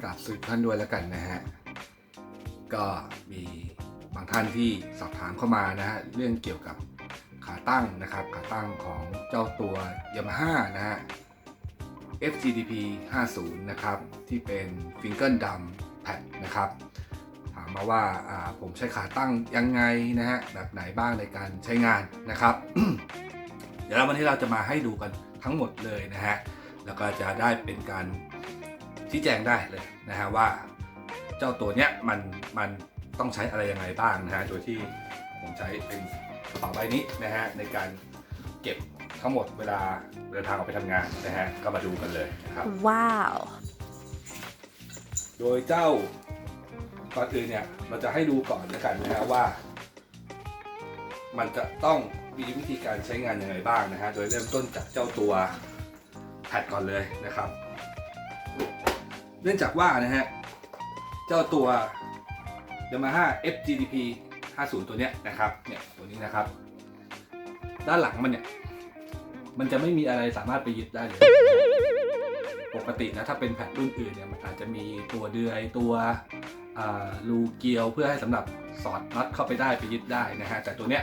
กราบสุดท่านด้วยแล้วกันนะฮะ ก็มีบางท่านที่สอบถามเข้ามานะฮะเรื่องเกี่ยวกับขาตั้งนะครับ ขาตั้งของเจ้าตัว Yamaha นะฮะ FGDP 50 นะครับ ที่เป็นฟิงเกิลดัมแพดนะครับ ถามมาว่าอ่าผมใช้ขาตั้งยังไงนะฮะ แบบไหนบ้างในการใช้งานนะครับ เดี๋ยววันนี้เราจะมาให้ดูกันทั้งหมดเลยนะฮะ แล้วก็จะได้เป็นการ ชี้แจงได้เลยนะฮะว่าเจ้าตัวเนี้ยมันมันต้องใช้อะไรยังไงบ้างนะฮะโดยที่ผมใช้เป็นกระเป๋าใบนี้นะฮะในการเก็บทั้งหมดเวลาเดินทางออกไปทำงานนะฮะก็มาดูกันเลยนะครับ Wow. โดยเจ้าก่อนอื่นเนี่ยเราจะให้ดูก่อนแล้วกันนะฮะว่า มันจะต้องมีวิธีการใช้งานยังไงบ้างนะฮะโดยเริ่มต้นจากเจ้าตัวแพดก่อนเลยนะครับ เนื่องจากว่านะฮะ เจ้าตัว Yamaha FGDP 50 ตัวเนี้ยนะครับ เนี่ยตัวนี้นะครับ ด้านหลังมันเนี่ย มันจะไม่มีอะไรสามารถไปยึดได้เลย ปกตินะถ้าเป็นแพดรุ่นอื่นเนี่ยมันอาจจะมีตัวเดือยตัวอ่ารูเกลียวเพื่อให้สำหรับสอดน็อตเข้าไปได้ไปยึดได้นะฮะแต่ตัวเนี้ย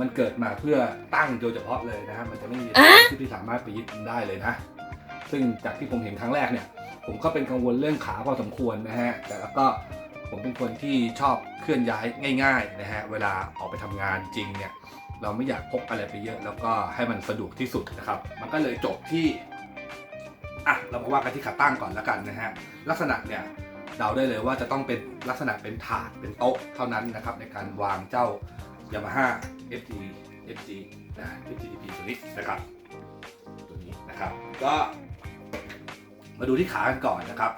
มันเกิดมาเพื่อตั้งโดยเฉพาะเลยนะฮะมันจะไม่มีที่ที่สามารถไปยึดมันได้เลยนะ ซึ่งจากที่ผมเห็นครั้งแรกเนี่ย ผมก็เป็นกังวลเรื่องขาพอสมควรนะฮะ แต่แล้วก็ผมเป็นคนที่ชอบเคลื่อนย้ายง่ายๆนะฮะ เวลาออกไปทำงานจริงเนี่ย เราไม่อยากพกอะไรไปเยอะ แล้วก็ให้มันสะดวกที่สุดนะครับ มันก็เลยจบที่ อะ เรามาว่ากันที่ขาตั้งก่อนแล้วกันนะฮะ ลักษณะเนี่ยเดาได้เลยว่าจะต้องเป็นลักษณะเป็นถาดเป็นโต๊ะเท่านั้นนะครับ ในการวางเจ้า Yamaha FG FG นะ FGDP ตัวนี้นะครับ ตัวนี้นะครับ ก็ มาดูที่ขากันก่อนนะครับ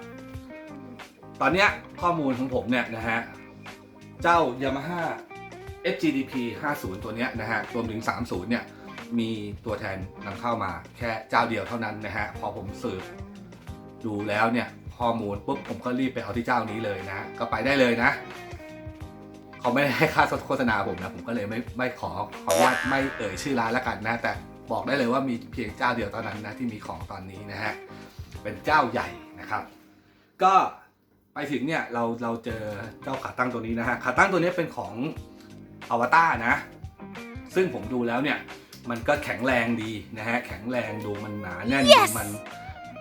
ตอนนี้ข้อมูลของผมเนี่ยนะฮะ เจ้า Yamaha FGDP 50 ตัวเนี้ยนะฮะรวมถึง 30 เนี่ย มีตัวแทนนำเข้ามาแค่เจ้าเดียวเท่านั้นนะฮะ พอผมสืบดูแล้วเนี่ยข้อมูลปุ๊บผมก็รีบไปเอาที่เจ้านี้เลยนะ ก็ไปได้เลยนะ เขาไม่ได้ให้ค่าโฆษณาผมนะ ผมก็เลยไม่ไม่ขอขออนุญาตไม่เอ่ยชื่อร้านล้วกันนะ แต่บอกได้เลยว่ามีเพียงเจ้าเดียวเท่านั้นนะที่มีของตอนนี้นะฮะ เป็นเจ้าใหญ่นะครับ ก็ไปถึงเนี่ยเราเราเจอเจ้าขาตั้งตัวนี้นะฮะขาตั้งตัวนี้เป็นของอวตารนะ ซึ่งผมดูแล้วเนี่ยมันก็แข็งแรงดีนะฮะแข็งแรงดูมันหนาแน่น Yes ดูมัน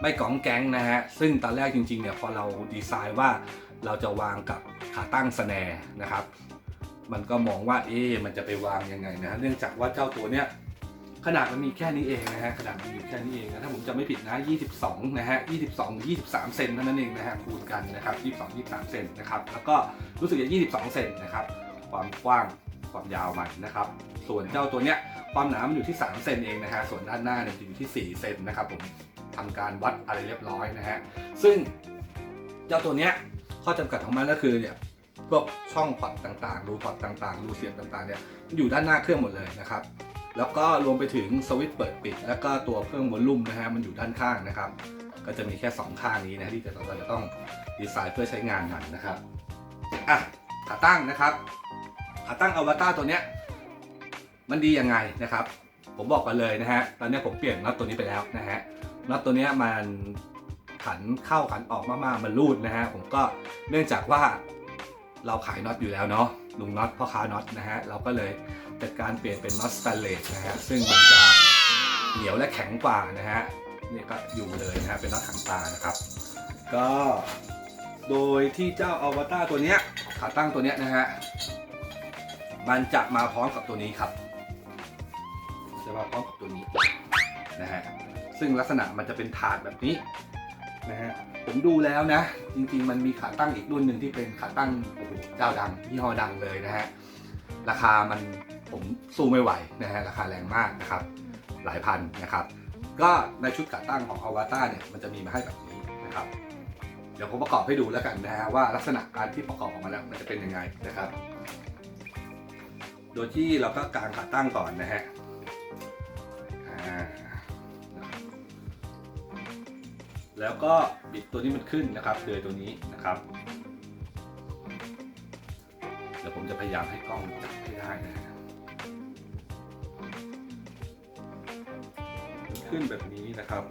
ไม่ก้องแก๊งนะฮะซึ่งตอนแรกจริงๆเนี่ยพอเราดีไซน์ว่าเราจะวางกับขาตั้งสแนร์นะครับ มันก็มองว่าเอ๊ะมันจะไปวางยังไงนะเนื่องจากว่าเจ้าตัวเนี้ย ขนาดมันมีแค่นี้เองนะฮะขนาดมันมีแค่นี้เองนะถ้าผมจะไม่ผิดนะ22นะฮะ22หรือ23 เซนเท่านั้นเองนะฮะคูณกันนะครับ22 23 เซนนะครับแล้วก็รู้สึกจะ22 เซนนะครับความกว้างความยาวมันนะครับ ส่วนเจ้าตัวเนี้ยความหนามันอยู่ที่ 3 เซนเองนะฮะส่วนด้านหน้าเนี่ยอยู่ที่ 4 เซนนะครับผมทำการวัดอะไรเรียบร้อยนะฮะซึ่งเจ้าตัวเนี้ยข้อจำกัดของมันก็คือเนี่ยพวกช่องพอร์ตต่างๆ รูพอร์ตต่างๆ รูเสียบต่างๆเนี่ยอยู่ด้านหน้าเครื่องหมดเลยนะครับ แล้วก็รวมไปถึงสวิตช์เปิดปิด แล้วก็ตัวเพิ่มวอลลุ่มนะฮะมันอยู่ด้านข้างนะครับ ก็จะมีแค่ 2 ข้างนี้นะที่เราจะต้องดีไซน์เพื่อใช้งานมันนะครับอะขาตั้งนะครับขาตั้งอวตารตัวเนี้ยมันดียังไงนะครับ ผมบอกกันเลยนะฮะตอนนี้ผมเปลี่ยนน็อตตัวนี้ไปแล้วนะฮะน็อตตัวเนี้ยมันขันเข้าขันออกมากๆมันรูดนะฮะผมก็เนื่องจากว่าเราขายน็อตอยู่แล้วเนาะลุงน็อตพ่อค้าน็อตนะฮะเราก็เลย จัดการเปลี่ยนเป็นน็อตสแตนเลสนะฮะซึ่งมันจะเหนียวและแข็งกว่านะฮะนี่ก็อยู่เลยนะฮะเป็นน็อตหางตานะครับ ก็โดยที่เจ้าอวตารตัวเนี้ยขาตั้งตัวเนี้ยนะฮะมันจะมาพร้อมกับตัวนี้ครับ จะมาพร้อมกับตัวนี้นะฮะซึ่งลักษณะมันจะเป็นถาดแบบนี้นะฮะผมดูแล้วนะ จริงๆ มันมีขาตั้งอีกรุ่นหนึ่งที่เป็นขาตั้งโอ้โหเจ้าดังยี่ห้อดังเลยนะฮะราคามัน ผมสู้ไม่ไหวนะฮะราคาแรงมากนะครับ หลายพันนะครับ ก็ในชุดขาตั้งของอวตารเนี่ยมันจะมีมาให้แบบนี้นะครับ เดี๋ยวผมประกอบให้ดูแล้วกันนะฮะว่าลักษณะการที่ประกอบออกมาแล้วมันจะเป็นยังไงนะครับ โดยที่เราก็กางขาตั้งก่อนนะฮะแล้วก็บิดตัวนี้มันขึ้นนะครับเดือยตัวนี้นะครับเดี๋ยวผมจะพยายามให้กล้องจับให้ได้นะ ขึ้นแบบนี้นะครับ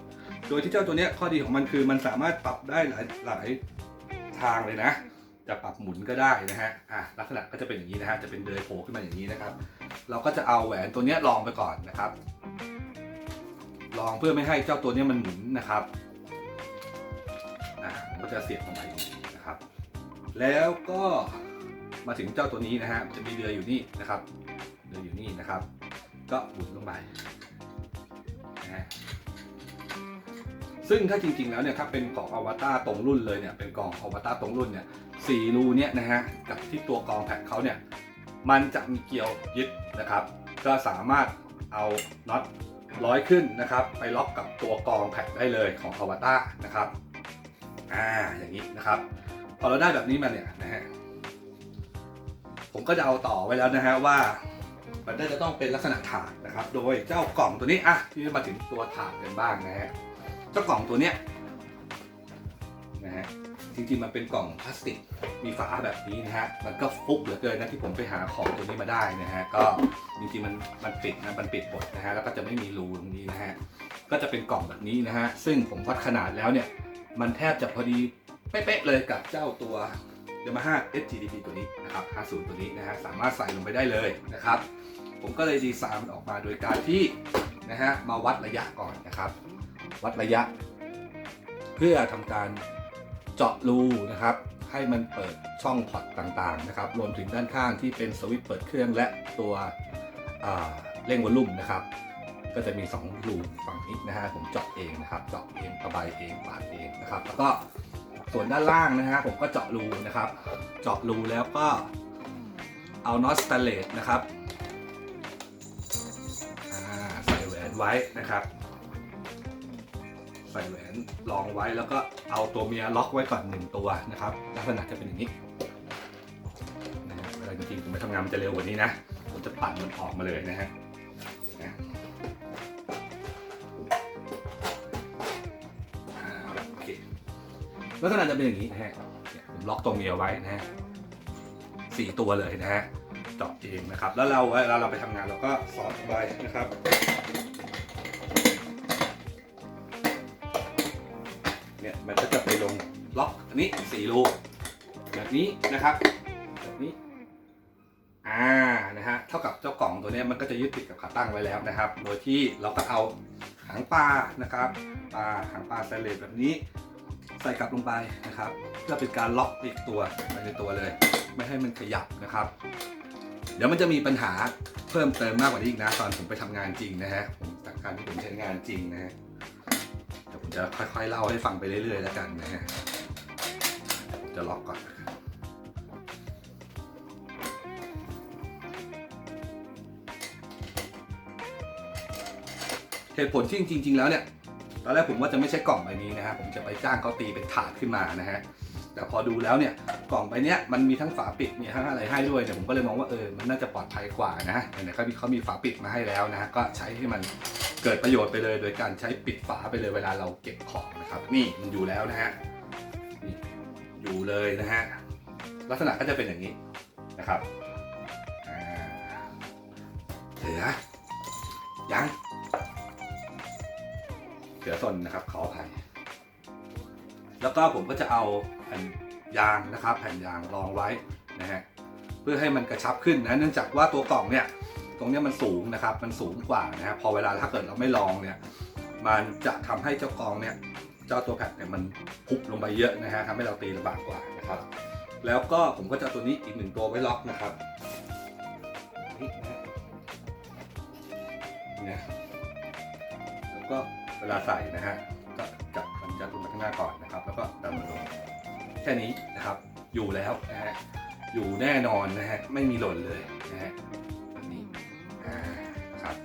โดยที่เจ้าตัวเนี้ยข้อดีของมันคือมันสามารถปรับได้หลายหลายทางเลยนะ จะปรับหมุนก็ได้นะฮะอะลักษณะก็จะเป็นอย่างนี้นะฮะจะเป็นเดยโผล่ขึ้นมาอย่างนี้นะครับ เราก็จะเอาแหวนตัวเนี้ยลองไปก่อนนะครับ ลองเพื่อไม่ให้เจ้าตัวเนี้ยมันหมุนนะครับอะผมก็จะเสียบลงไปอย่างนี้นะครับ แล้วก็มาถึงเจ้าตัวนี้นะฮะจะมีเรืออยู่นี่นะครับ เรืออยู่นี่นะครับ ก็หมุนลงไป ซึ่งถ้าจริงๆแล้วเนี่ยถ้าเป็นของอวตารตรงรุ่นเลยเนี่ยเป็นกล่องอวตารตรงรุ่นเนี่ยสี่รูเนี่ยนะฮะกับที่ตัวกองแพ็คเขาเนี่ยมันจะมีเกลียวยึดนะครับ ก็สามารถเอาน็อตร้อยขึ้นนะครับ ไปล็อกกับตัวกองแพ็คได้เลยของอวตารนะครับอ่าอย่างนี้นะครับพอเราได้แบบนี้มาเนี่ยนะฮะผมก็จะเอาต่อไว้แล้วนะฮะว่า มันน่าจะต้องเป็นลักษณะถาดนะครับ โดยเจ้ากล่องตัวนี้อะที่มาถึงตัวถาดกันบ้างนะฮะเจ้ากล่องตัวเนี้ยนะฮะจริงๆมันเป็นกล่องพลาสติกมีฝาแบบนี้นะฮะมันก็ฟุกเหลือเกินนะที่ผมไปหาของตัวนี้มาได้นะฮะก็จริงๆมันมันปิดนะมันปิดหมดนะฮะแล้วก็จะไม่มีรูตรงนี้นะฮะก็จะเป็นกล่องแบบนี้นะฮะซึ่งผมวัดขนาดแล้วเนี่ยมันแทบจะพอดีเป๊ะๆเลยกับเจ้าตัว Yamaha SGDP ตัวนี้นะครับ 50 ตัวนี้นะฮะสามารถใส่ลงไปได้เลยนะครับ ผมก็เลยดีไซน์มันออกมาโดยการที่นะฮะมาวัดระยะก่อนนะครับ วัดระยะ เพื่อทำการเจาะรูนะครับ ให้มันเปิดช่องพอตต่างๆนะครับ รวมถึงด้านข้างที่เป็นสวิตช์เปิดเครื่องและตัวเร่งวอลลุ่มนะครับ ก็จะมี2รูฝั่งนี้นะฮะผมเจาะเองนะครับเจาะเองระบายเองปาดเองนะครับ แล้วก็ส่วนด้านล่างนะฮะผมก็เจาะรูนะครับ เจาะรูแล้วก็เอาน็อตสแตนเลสนะครับ ไว้นะครับใส่แหวนรองไว้แล้วก็เอาตัวเมียล็อกไว้ก่อนหนึ่งตัวนะครับลักษณะจะเป็นอย่างนี้นะฮะเวลาจริงๆผมไปทำงานมันจะเร็วกว่านี้นะผมจะปั่นมันออกมาเลยนะฮะนะอ่าโอเคลักษณะจะเป็นอย่างนี้นะฮะผมล็อกตัวเมียไว้นะฮะสี่ตัวเลยนะฮะ จาะเองนะครับ แล้วเราเวลาเราไปทำงานเราก็สอดไปนะครับเนี่ยมันก็จะไปลงล็อกอันนี้สี่รูแบบนี้นะครับแบบนี้อ่านะฮะเท่ากับเจ้ากล่องตัวนี้มันก็จะยึดติดกับขาตั้งไว้แล้วนะครับ โดยที่เราก็เอาหางปลานะครับปลาหางปลาสแตเลสแบบนี้ ใส่กลับลงไปนะครับ เพื่อเป็นการล็อกอีกตัวในตัวเลย ไม่ให้มันขยับนะครับ ดี๋ยวมันจะมีปัญหาเพิ่มเติมมากกว่านี้อีกนะตอนผมไปทำงานจริงนะฮะผมจากการที่ผมใช้งานจริงนะฮะเดี๋ยวผมจะค่อยๆเล่าให้ฟังไปเรื่อยๆแล้วกันนะฮะจะล็อกก่อนเหตุผลที่จริงๆแล้วเนี่ยตอนแรกผมว่าจะไม่ใช่กล่องใบนี้นะฮะผมจะไปจ้างเขาตีเป็นถาดขึ้นมานะฮะ แต่พอดูแล้วเนี่ยกล่องใบเนี้ยมันมีทั้งฝาปิดมีทั้งอะไรให้ด้วยเนี่ยผมก็เลยมองว่าเออมันน่าจะปลอดภัยกว่านะไหนๆเขามีเขามีฝาปิดมาให้แล้วนะฮะก็ใช้ให้มันเกิดประโยชน์ไปเลย โดยการใช้ปิดฝาไปเลยเวลาเราเก็บของนะครับนี่มันอยู่แล้วนะฮะนี่อยู่เลยนะฮะลักษณะก็จะเป็นอย่างนี้นะครับเหลือยังเหลือส่วนนะครับขออภัยแล้วก็ผมก็จะเอา ผ่นยางนะครับ แผ่นยางรองไว้นะฮะเพื่อให้มันกระชับขึ้นนะเนื่องจากว่าตัวกล่องเนี่ยตรงเนี้ยมันสูงนะครับ มันสูงกว่านะฮะพอเวลาถ้าเกิดเราไม่ลองเนี่ยมันจะทำให้เจ้ากองเนี่ยเจ้าตัวแผ่นเนี่ยมันพุบลงไปเยอะนะฮะทำให้เราตีลำบากกว่านะครับ แล้วก็ผมก็จะตัวนี้อีกหนึ่งตัวไว้ล็อกนะครับนี่นะฮะเนี่ยแล้วก็เวลาใส่นะฮะก็จับมันยัดลงไปข้างหน้าก่อนนะครับ แล้วก็ แค่นี้นะครับ อยู่แล้วนะฮะอยู่แน่นอนนะฮะไม่มีหล่นเลยนะฮะแบบนี้นะครับ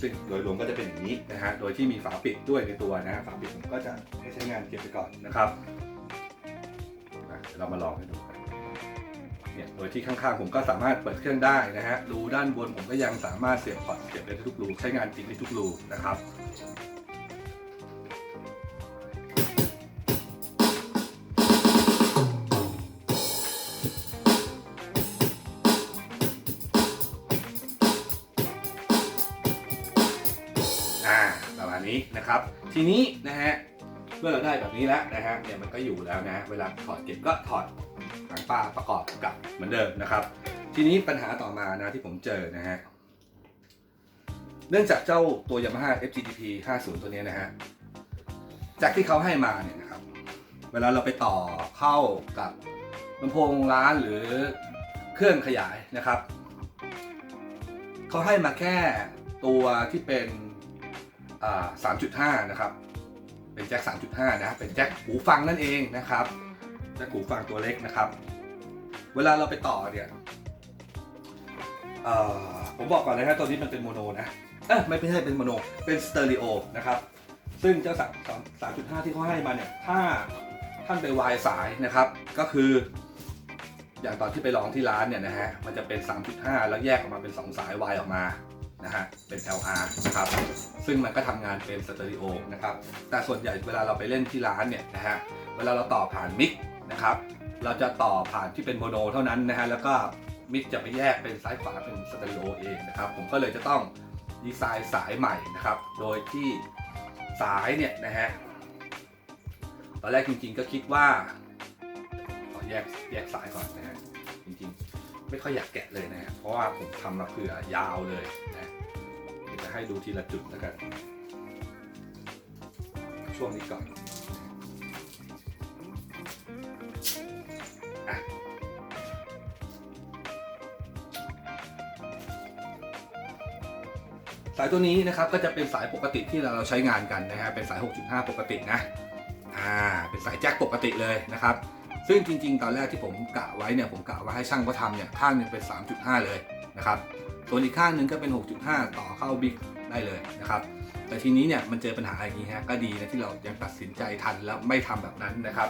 ซึ่งโดยรวมก็จะเป็นอย่างนี้นะฮะโดยที่มีฝาปิดด้วยในตัวนะฮะฝาปิดผมก็จะไม่ใช้งานเก็บไปก่อนนะครับเดี๋ยวเรามาลองให้ดูกันเนี่ยโดยที่ข้างๆผมก็สามารถเปิดเครื่องได้นะฮะรูด้านบนผมก็ยังสามารถเสียบพอร์ตเสียบได้ทุกรูใช้งานจริงได้ทุกรูนะครับ นะครับ ทีนี้นะฮะเมื่อเราได้แบบนี้แล้วนะฮะเนี่ยมันก็อยู่แล้วนะเวลาถอดเก็บก็ถอดหางปลาประกอบกับเหมือนเดิมนะครับ ทีนี้ปัญหาต่อมานะที่ผมเจอนะฮะเนื่องจากเจ้าตัว Yamaha FGTP 50 ตัวนี้นะฮะจากที่เขาให้มาเนี่ยนะครับ เวลาเราไปต่อเข้ากับลำโพงร้านหรือเครื่องขยายนะครับ เขาให้มาแค่ตัวที่เป็น 3.5 นะครับ เป็นแจ็ค 3.5 นะ เป็นแจ็คหูฟังนั่นเองนะครับ แจ็คหูฟังตัวเล็กนะครับ เวลาเราไปต่อเนี่ยเอ่อผมบอกก่อนนะครับตัวนี้มันเป็นโมโนนะ เอ้ยไม่ใช่เป็นโมโน เป็นสเตอริโอนะครับ ซึ่งเจ้า3 3.5ที่เขาให้มาเนี่ย ถ้าท่านไปวายสายนะครับ ก็คือ อย่างตอนที่ไปลองที่ร้านเนี่ยนะฮะ มันจะเป็น 3.5 แล้วแยกออกมาเป็น 2 สายวายออกมา นะฮะเป็น LR นะครับซึ่งมันก็ทำงานเป็นสเตอริโอนะครับแต่ส่วนใหญ่เวลาเราไปเล่นที่ร้านเนี่ยนะฮะเวลาเราต่อผ่านมิกนะครับเราจะต่อผ่านที่เป็นโมโนเท่านั้นนะฮะแล้วก็มิกจะไปแยกเป็นซ้ายขวาเป็นสเตอริโอเองนะครับผมก็เลยจะต้องดีไซน์สายใหม่นะครับ โดยที่สายเนี่ยนะฮะตอนแรกจริงๆก็คิดว่าขอแยกแยกสายก่อนนะฮะจริงๆ ไม่ค่อยอยากแกะเลยนะฮะเพราะว่าผมทำมาเผื่อยาวเลยนะ จะให้ดูทีละจุดแล้วกัน ช่วงนี้ก่อนสายตัวนี้นะครับก็จะเป็นสายปกติที่เราใช้งานกันนะฮะเป็นสาย 6.5 ปกตินะอ่าเป็นสายแจ็คปกติเลยนะครับ ซึ่งจริง ๆ ตอนแรกที่ผมกะไว้เนี่ยผมกะว่าให้ช่างเขาทำเนี่ยข้างนึงเป็น 3.5 เลยนะครับ ส่วนอีกข้างหนึ่งก็เป็น 6.5 ต่อเข้าบิ๊กได้เลยนะครับ แต่ทีนี้เนี่ยมันเจอปัญหาอย่างนี้ฮะก็ดีนะที่เรายังตัดสินใจทันแล้วไม่ทำแบบนั้นนะครับ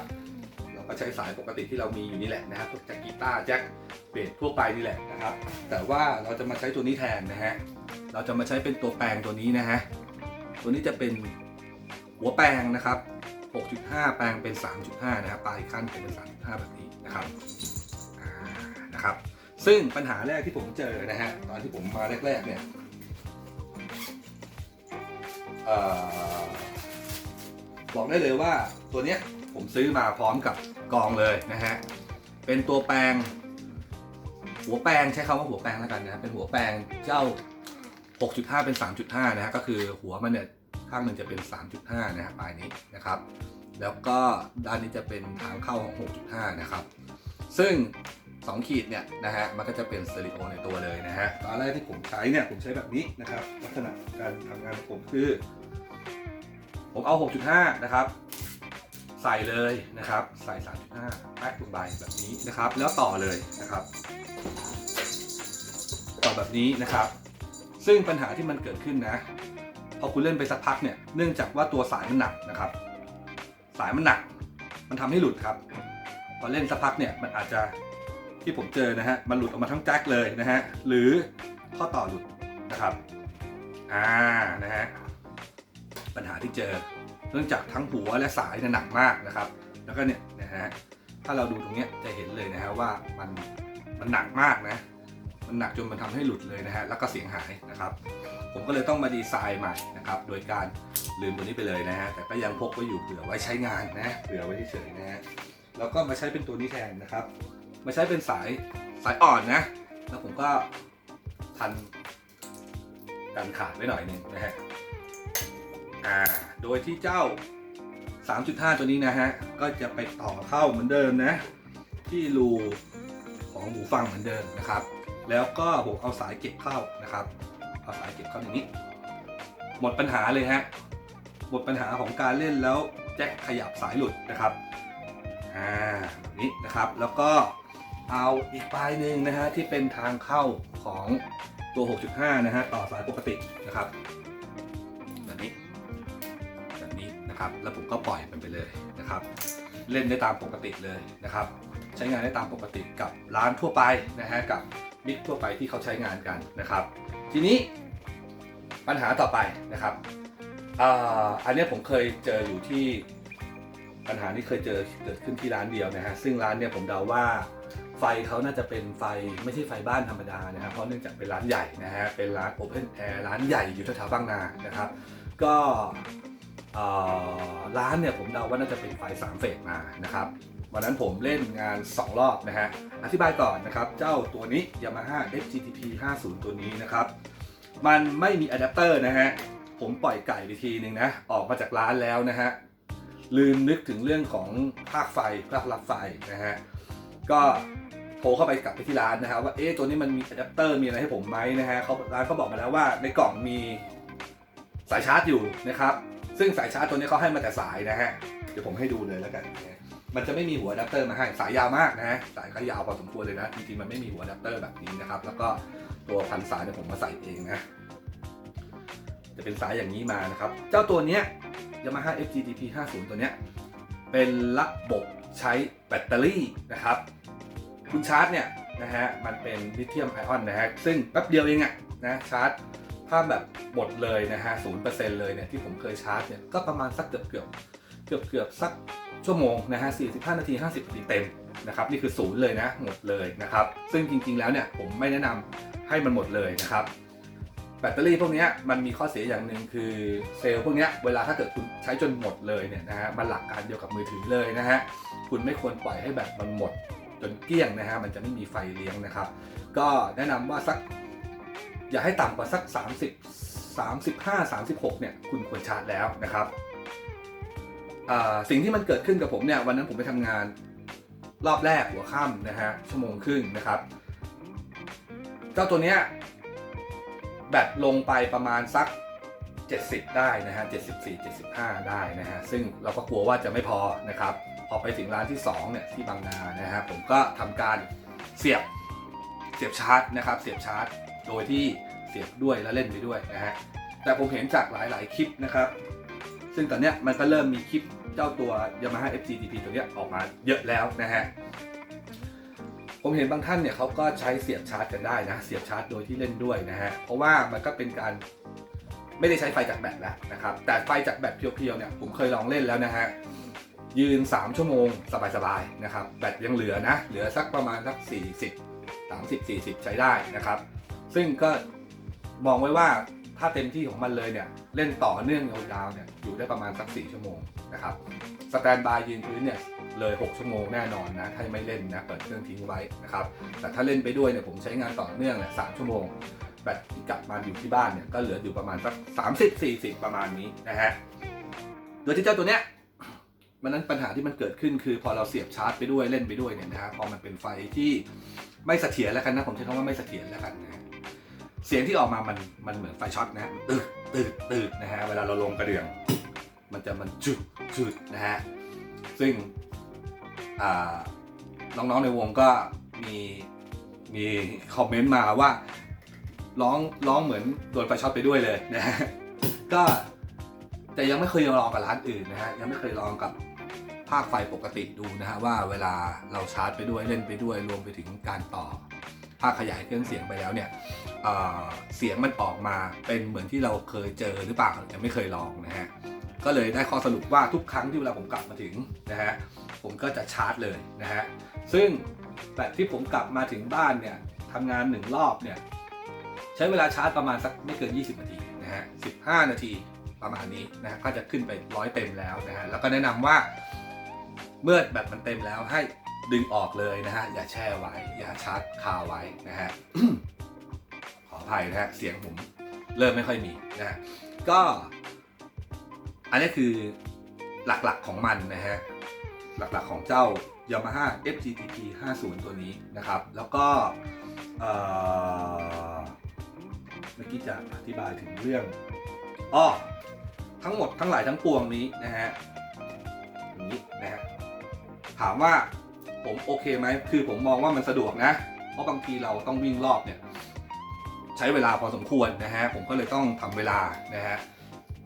เราก็ใช้สายปกติที่เรามีอยู่นี่แหละนะครับพวกแจ็คกีตาร์แจ็คเบสทั่วไปนี่แหละนะครับ แต่ว่าเราจะมาใช้ตัวนี้แทนนะฮะเราจะมาใช้เป็นตัวแปลงตัวนี้นะฮะตัวนี้จะเป็นหัวแปลงนะครับ 6.5 แปลงเป็น 3.5 นะครับปลายขั้นเป็น 3.5 แบบนี้นะครับนะครับ ซึ่งปัญหาแรกที่ผมเจอนะฮะตอนที่ผมมาแรกๆเนี่ยอบอกได้เลยว่าตัวเนี้ยผมซื้อมาพร้อมกับกองเลยนะฮะ เป็นตัวแปลง หัวแปลงใช้คำว่าหัวแปลงแล้วกันนะเป็นหัวแปลงเจ้า 6.5 เป็น 3.5 นะฮะก็คือหัวมันเนี่ยข้างหนึ่งจะเป็น 3.5 นะฮะปลายนี้นะครับ แล้วก็ด้านนี้จะเป็นทางเข้าของ 6.5 นะครับ ซึ่ง 2 ขีดเนี่ยนะฮะมันก็จะเป็นสเตอริโอในตัวเลยนะฮะตอนแรกที่ผมใช้เนี่ยผมใช้แบบนี้นะครับ ลักษณะการทำงานของผมคือ ผมเอา 6.5 นะครับ ใส่เลยนะครับ ใส่ 3.5แป๊กลงไปแบบนี้นะครับ แล้วต่อเลยนะครับ ต่อแบบนี้นะครับ ซึ่งปัญหาที่มันเกิดขึ้นนะพอคุณเล่นไปสักพักเนี่ยเนื่องจากว่าตัวสายมันหนักนะครับ สายมันหนัก มันทำให้หลุดครับพอเล่นสักพักเนี่ยมันอาจจะ ที่ผมเจอนะฮะมันหลุดออกมาทั้งแจ็คเลยนะฮะหรือข้อต่อหลุดนะครับอ่านะฮะปัญหาที่เจอเนื่องจากทั้งหัวและสายเนี่ยหนักมากนะครับ แล้วก็เนี่ยนะฮะถ้าเราดูตรงเนี้ยจะเห็นเลยนะฮะว่ามันมันหนักมากนะมันหนักจนมันทำให้หลุดเลยนะฮะแล้วก็เสียงหายนะครับ ผมก็เลยต้องมาดีไซน์ใหม่นะครับ โดยการลืมตัวนี้ไปเลยนะฮะแต่ก็ยังพกไว้อยู่เผื่อไว้ใช้งานนะเผื่อไว้เฉยๆนะฮะแล้วก็มาใช้เป็นตัวนี้แทนนะครับ มาใช้เป็นสายสายอ่อนนะ แล้วผมก็พันกันขาดไว้หน่อยนึงนะฮะอ่าโดยที่เจ้า 3.5 ตัวนี้นะฮะ ก็จะไปต่อเข้าเหมือนเดิมนะ ที่รูของหูฟังเหมือนเดิมนะครับ แล้วก็ผมเอาสายเก็บเข้านะครับ เอาสายเก็บเข้าอย่างนี้ หมดปัญหาเลยฮะ หมดปัญหาของการเล่นแล้วแจ็คขยับสายหลุดนะครับ อ่าแบบนี้นะครับ แล้วก็ เอาอีกปลายหนึ่งนะฮะที่เป็นทางเข้าของตัว 6.5 นะฮะต่อสายปกตินะครับแบบนี้แบบนี้นะครับ แล้วผมก็ปล่อยมันไปเลยนะครับ เล่นได้ตามปกติเลยนะครับ ใช้งานได้ตามปกติกับร้านทั่วไปนะฮะกับมิกทั่วไปที่เขาใช้งานกันนะครับ ทีนี้ปัญหาต่อไปนะครับอ่าอันนี้ผมเคยเจออยู่ที่ปัญหานี้เคยเจอเกิดขึ้นที่ร้านเดียวนะฮะซึ่งร้านเนี่ยผมเดาว่า ไฟเขาน่าจะเป็นไฟไม่ใช่ไฟบ้านธรรมดานะครับเพราะเนื่องจากเป็นร้านใหญ่นะฮะเป็นร้านโอเพนแอร์ร้านใหญ่อยู่แถวๆบางนานะครับ ก็ร้านเนี่ยผมเดาว่าน่าจะเป็นไฟ3เฟสมานะครับวันนั้นผมเล่นงาน 2 รอบนะฮะ อธิบายก่อนนะครับ เจ้าตัวนี้ Yamaha FGTP 50 ตัวนี้นะครับ มันไม่มีอะแดปเตอร์นะฮะ ผมปล่อยไก่ไปทีนึงนะ ออกมาจากร้านแล้วนะฮะ ลืมนึกถึงเรื่องของภาคไฟภาครับไฟนะฮะ ก็ โทรเข้าไปกลับไปที่ร้านนะครับว่าเอ๊ะตัวนี้มันมีอะแดปเตอร์มีอะไรให้ผมไหมนะฮะเขาร้านเขาบอกมาแล้วว่าในกล่องมีสายชาร์จอยู่นะครับซึ่งสายชาร์จตัวนี้เขาให้มาแต่สายนะฮะเดี๋ยวผมให้ดูเลยแล้วกันนะมันจะไม่มีหัวอะแดปเตอร์มาให้สายยาวมากนะฮะสายก็ยาวพอสมควรเลยนะจริงๆมันไม่มีหัวอะแดปเตอร์แบบนี้นะครับแล้วก็ตัวพันสายเนี่ยผมมาใส่เองนะจะเป็นสายอย่างนี้มานะครับ เจ้าตัวเนี้ย Yamaha FGTP 50 ตัวเนี้ย เป็นระบบใช้แบตเตอรี่นะครับ คุณชาร์จเนี่ยนะฮะมันเป็นลิเธียมไอออนนะฮะซึ่งแป๊บเดียวเองอะนะชาร์จถ้าแบบหมดเลยนะฮะศูนย์เปอร์เซ็นต์เลยเนี่ยที่ผมเคยชาร์จเนี่ยก็ประมาณสักเกือบเกือบเกือบเกือบสักชั่วโมงนะฮะ45 นาที 50 นาทีเต็มนะครับนี่คือศูนย์เลยนะหมดเลยนะครับซึ่งจริงๆแล้วเนี่ยผมไม่แนะนำให้มันหมดเลยนะครับแบตเตอรี่พวกเนี้ยมันมีข้อเสียอย่างหนึ่งคือเซลล์พวกเนี้ยเวลาถ้าเกิดคุณใช้จนหมดเลยเนี่ยนะฮะมันหลักการเดียวกับมือถือเลยนะฮะคุณไม่ควรปล่อยให้แบตมันหมด จนเกลี้ยงนะฮะมันจะไม่มีไฟเลี้ยงนะครับ ก็แนะนำว่าสักอย่าให้ต่ำกว่าสัก 30 35 36เนี่ยคุณควรชาร์จแล้วนะครับสิ่งที่มันเกิดขึ้นกับผมเนี่ยวันนั้นผมไปทำงานรอบแรกหัวค่ำนะฮะชั่วโมงครึ่งนะครับ เจ้าตัวเนี้ยแบตลงไปประมาณสัก 70 ได้นะฮะ 74 75 ได้นะฮะ ซึ่งเราก็กลัวว่าจะไม่พอนะครับ พอไปถึงร้านที่2เนี่ยที่บางนานะฮะผมก็ทำการเสียบเสียบชาร์จนะครับ เสียบชาร์จ โดยที่เสียบด้วยและเล่นไปด้วยนะฮะแต่ผมเห็นจากหลาย ๆ คลิปนะครับ ซึ่งตอนเนี้ยมันก็เริ่มมีคลิปเจ้าตัว Yamaha FGTP ตัวเนี้ยออกมาเยอะแล้วนะฮะผมเห็นบางท่านเนี่ยเขาก็ใช้เสียบชาร์จกันได้นะ เสียบชาร์จโดยที่เล่นด้วยนะฮะเพราะว่ามันก็เป็นการไม่ได้ใช้ไฟจากแบตแล้วนะครับ แต่ไฟจากแบตเพียวๆเนี่ยผมเคยลองเล่นแล้วนะฮะ ยืน 3 ชั่วโมงสบายๆนะครับ แบตยังเหลือนะ เหลือสักประมาณสัก 40 30 40 ใช้ได้นะครับ ซึ่งก็มองไว้ว่าถ้าเต็มที่ของมันเลยเนี่ย เล่นต่อเนื่องยาวๆเนี่ยอยู่ได้ประมาณสัก 4 ชั่วโมงนะครับสแตนบายยืนพื้นเนี่ยเลย 6 ชั่วโมงแน่นอนนะ ถ้าไม่เล่นนะเปิดเครื่องทิ้งไว้นะครับ แต่ถ้าเล่นไปด้วยเนี่ยผมใช้งานต่อเนื่องเนี่ยสชั่วโมง แบตที่กลับมาอยู่ที่บ้านเนี่ยก็เหลืออยู่ประมาณสัก 30 40 ประมาณนี้นะฮะโดยที่เจ้าตัวเนี้ย มันนั้นปัญหาที่มันเกิดขึ้นคือพอเราเสียบชาร์จไปด้วยเล่นไปด้วยเนี่ยนะฮะพอมันเป็นไฟที่ไม่เสถียรแล้วกันนะผมใช้คำว่าไม่เสถียรแล้วกันนะเสียงที่ออกมามันมันเหมือนไฟช็อตนะตืดตืดตืดนะฮะเวลาเราลงกระเดื่อง มันจะมันจุดจุดนะฮะซึ่งน้องๆในวงก็มีมีคอมเมนต์มาว่าร้องร้องเหมือนโดนไฟช็อตไปด้วยเลยนะฮะก็แต่ยังไม่เคยลองกับร้านอื่นนะฮะยังไม่เคยลองกับ ภาคไฟปกติดูนะฮะว่าเวลาเราชาร์จไปด้วยเล่นไปด้วยรวมไปถึงการต่อภาคขยายเครื่องเสียงไปแล้วเนี่ยเเสียงมันออกมาเป็นเหมือนที่เราเคยเจอหรือเปล่ายังไม่เคยลองนะฮะก็เลยได้ข้อสรุปว่าทุกครั้งที่เวลาผมกลับมาถึงนะฮะผมก็จะชาร์จเลยนะฮะซึ่งแบตที่ผมกลับมาถึงบ้านเนี่ยทำงานหนึ่งรอบเนี่ยใช้เวลาชาร์จประมาณสักไม่เกิน 20 นาทีนะฮะ15 นาทีประมาณนี้นะฮะก็จะขึ้นไปร้อยเต็มแล้วนะฮะแล้วก็แนะนำว่า เมื่อแบตมันเต็มแล้วให้ดึงออกเลยนะฮะ อย่าแช่ไว้ อย่าชาร์จคาไว้นะฮะ ขออภัยนะฮะ เสียงผมเริ่มไม่ค่อยมีนะฮะ ก็ อันนี้คือหลักๆของมันนะฮะ หลักๆของเจ้า Yamaha FGTP 50 ตัวนี้นะครับ แล้วก็เอ่อเมื่อกี้จะอธิบายถึงเรื่องอ้อทั้งหมดทั้งหลายทั้งปวงนี้นะฮะอย่างนี้นะฮะ ถามว่าผมโอเคไหมคือผมมองว่ามันสะดวกนะ เพราะบางทีเราต้องวิ่งรอบเนี่ยใช้เวลาพอสมควรนะฮะ ผมก็เลยต้องทำเวลานะฮะ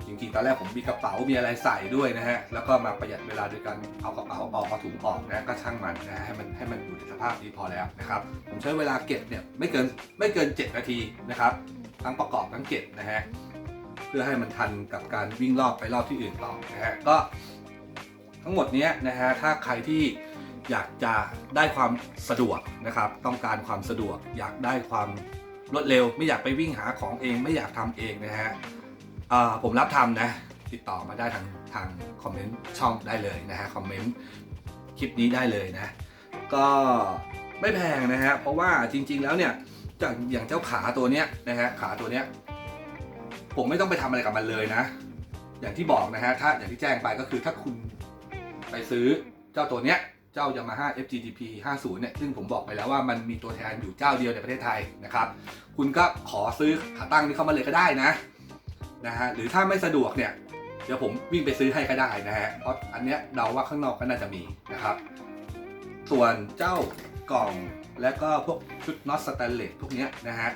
จริงๆตอนแรกผมมีกระเป๋ามีอะไรใส่ด้วยนะฮะ แล้วก็มาประหยัดเวลาโดยการเอากระเป๋าออกเอาถุงออกนะก็ช่างมันนะฮะให้มันให้มันอยู่ในสภาพนี้พอแล้วนะครับ ผมใช้เวลาเก็บเนี่ยไม่เกินไม่เกิน 7 นาทีนะครับ ทั้งประกอบทั้งเก็บนะฮะ เพื่อให้มันทันกับการวิ่งรอบไปรอบที่อื่นต่อนะฮะ ก็ ทั้งหมดนี้นะฮะถ้าใครที่อยากจะได้ความสะดวกนะครับ ต้องการความสะดวก อยากได้ความรวดเร็ว ไม่อยากไปวิ่งหาของเอง ไม่อยากทำเองนะฮะผมรับทำนะ ติดต่อมาได้ทางทางคอมเมนต์ช่องได้เลยนะฮะคอมเมนต์คลิปนี้ได้เลยนะ ก็ไม่แพงนะฮะเพราะว่าจริง ๆ แล้วเนี่ยจากอย่างเจ้าขาตัวเนี้ยนะฮะขาตัวเนี้ยผมไม่ต้องไปทำอะไรกับมันเลยนะ อย่างที่บอกนะฮะถ้าอย่างที่แจ้งไปก็คือถ้าคุณ ไปซื้อเจ้าตัวเนี้ยเจ้า Yamaha FGTP 50 เนี่ย ซึ่งผมบอกไปแล้วว่ามันมีตัวแทนอยู่เจ้าเดียวในประเทศไทยนะครับ คุณก็ขอซื้อขาตั้งนี้เข้ามาเลยก็ได้นะนะฮะหรือถ้าไม่สะดวกเนี่ยเดี๋ยวผมวิ่งไปซื้อให้ก็ได้นะฮะเพราะอันเนี้ยเดาว่าข้างนอกก็น่าจะมีนะครับ ส่วนเจ้ากล่องและก็พวกชุดน็อตสแตนเลสพวกเนี้ยนะฮะ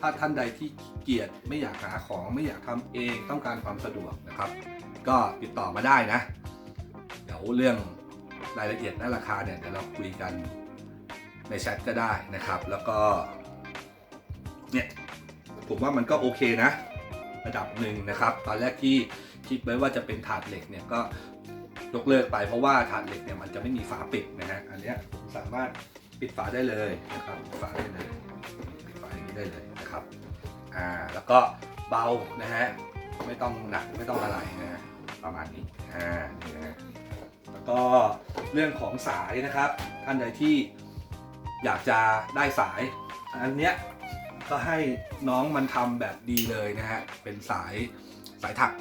ถ้าท่านใดที่เกียจไม่อยากหาของไม่อยากทำเองต้องการความสะดวกนะครับ ก็ติดต่อมาได้นะ เดี๋ยวเรื่องรายละเอียดและราคาเนี่ยเดี๋ยวเราคุยกันในแชทก็ได้นะครับ แล้วก็เนี่ยผมว่ามันก็โอเคนะ ระดับหนึ่งนะครับ ตอนแรกที่คิดไว้ว่าจะเป็นถาดเหล็กเนี่ยก็ยกเลิกไปเพราะว่าถาดเหล็กเนี่ยมันจะไม่มีฝาปิดนะฮะอันเนี้ยผมสามารถปิดฝาได้เลยนะครับฝาได้เลยปิดฝาอย่างนี้ได้เลยนะครับอ่าแล้วก็เบานะฮะไม่ต้องหนักไม่ต้องอะไรนะฮะประมาณนี้อ่านี่นะ ก็เรื่องของสายนะครับท่านใดที่อยากจะได้สายอันเนี้ยก็ให้น้องมันทำแบบดีเลยนะฮะเป็นสายสายถัก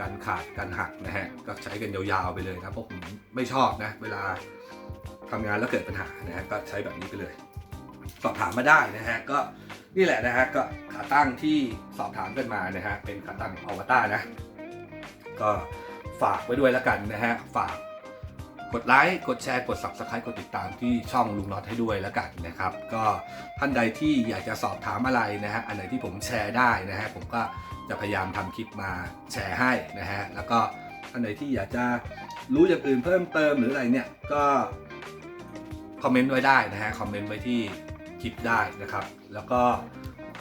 กันขาดกันหักนะฮะก็ใช้กันยาวๆไปเลยนะเพราะผมไม่ชอบนะเวลาทำงานแล้วเกิดปัญหานะฮะก็ใช้แบบนี้ไปเลย สอบถามมาได้นะฮะก็นี่แหละนะฮะก็ขาตั้งที่สอบถามกันมานะฮะเป็นขาตั้งอวตารนะ ก็ฝากไว้ด้วยแล้วกันนะฮะฝาก กดไลค์ กดแชร์ กด subscribe กดติดตามที่ช่องลุงน็อตให้ด้วยแล้วกันนะครับ ก็ท่านใดที่อยากจะสอบถามอะไรนะฮะ อันไหนที่ผมแชร์ได้นะฮะ ผมก็จะพยายามทำคลิปมาแชร์ให้นะฮะ แล้วก็ท่านใดที่อยากจะรู้อย่างอื่นเพิ่มเติมหรืออะไรเนี่ย ก็คอมเมนต์ไว้ได้นะฮะ คอมเมนต์ไว้ที่คลิปได้นะครับ แล้วก็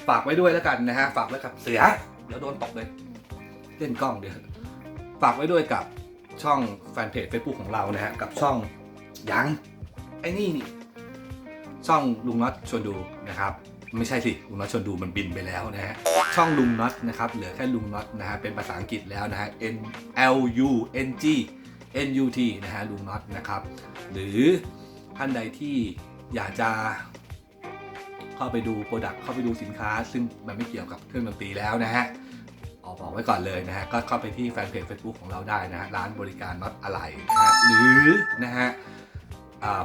ฝากไว้ด้วยแล้วกันนะฮะ ฝากไว้กับเสือ เดี๋ยวโดนตกเลยเล่นกล้องเดี๋ยว ฝากไว้ด้วยกับ ช่องแฟนเพจ Facebook ของเรานะฮะกับช่องยังไอ้นี่นี่ช่องลุงน็อตชวนดูนะครับไม่ใช่สิลุงน็อตชวนดูมันบินไปแล้วนะฮะช่องลุงน็อตนะครับเหลือแค่ลุงน็อตนะฮะเป็นภาษาอังกฤษแล้วนะฮะ N L U N G N U T นะฮะลุงน็อตนะครับหรือท่านใดที่อยากจะเข้าไปดูโปรดักต์เข้าไปดูสินค้า ซึ่งมันไม่เกี่ยวกับเครื่องดนตรีแล้วนะฮะ บอกไว้ก่อนเลยนะฮะ ก็เข้าไปที่แฟนเพจ Facebook ของเราได้นะฮะ ร้านบริการน็อตอะไรนะฮะหรือนะฮะ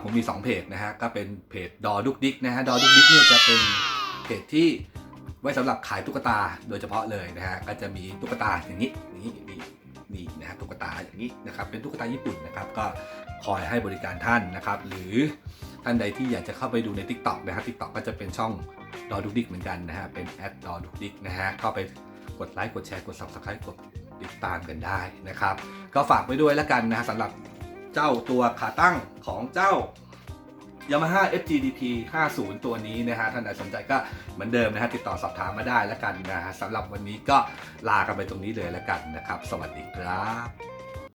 ผมมี 2 เพจนะฮะ ก็เป็นเพจดอดุกดิกนะฮะ ดอดุกดิกเนี่ยจะเป็นเพจที่ไว้สำหรับขายตุ๊กตาโดยเฉพาะเลยนะฮะ ก็จะมีตุ๊กตาอย่างนี้นี่นี่นี่นะฮะตุ๊กตาอย่างนี้นะครับ เป็นตุ๊กตาญี่ปุ่นนะครับ ก็คอยให้บริการท่านนะครับ หรือท่านใดที่อยากจะเข้าไปดูใน TikTok นะฮะ TikTok ก็จะเป็นช่องดอดุกดิกเหมือนกันนะฮะ เป็นแอดดอดุกดิกนะฮะ เข้าไป กดไลค์กดแชร์กด Subscribe กดติดตามกันได้นะครับ ก็ฝากไว้ด้วยแล้วกันนะฮะสำหรับเจ้าตัวขาตั้งของเจ้า Yamaha FGDP 50 ตัวนี้นะฮะท่านใดสนใจก็เหมือนเดิมนะฮะติดต่อสอบถามมาได้แล้วกันนะฮะสำหรับวันนี้ก็ลากันไปตรงนี้เลยแล้วกันนะครับ สวัสดีครับ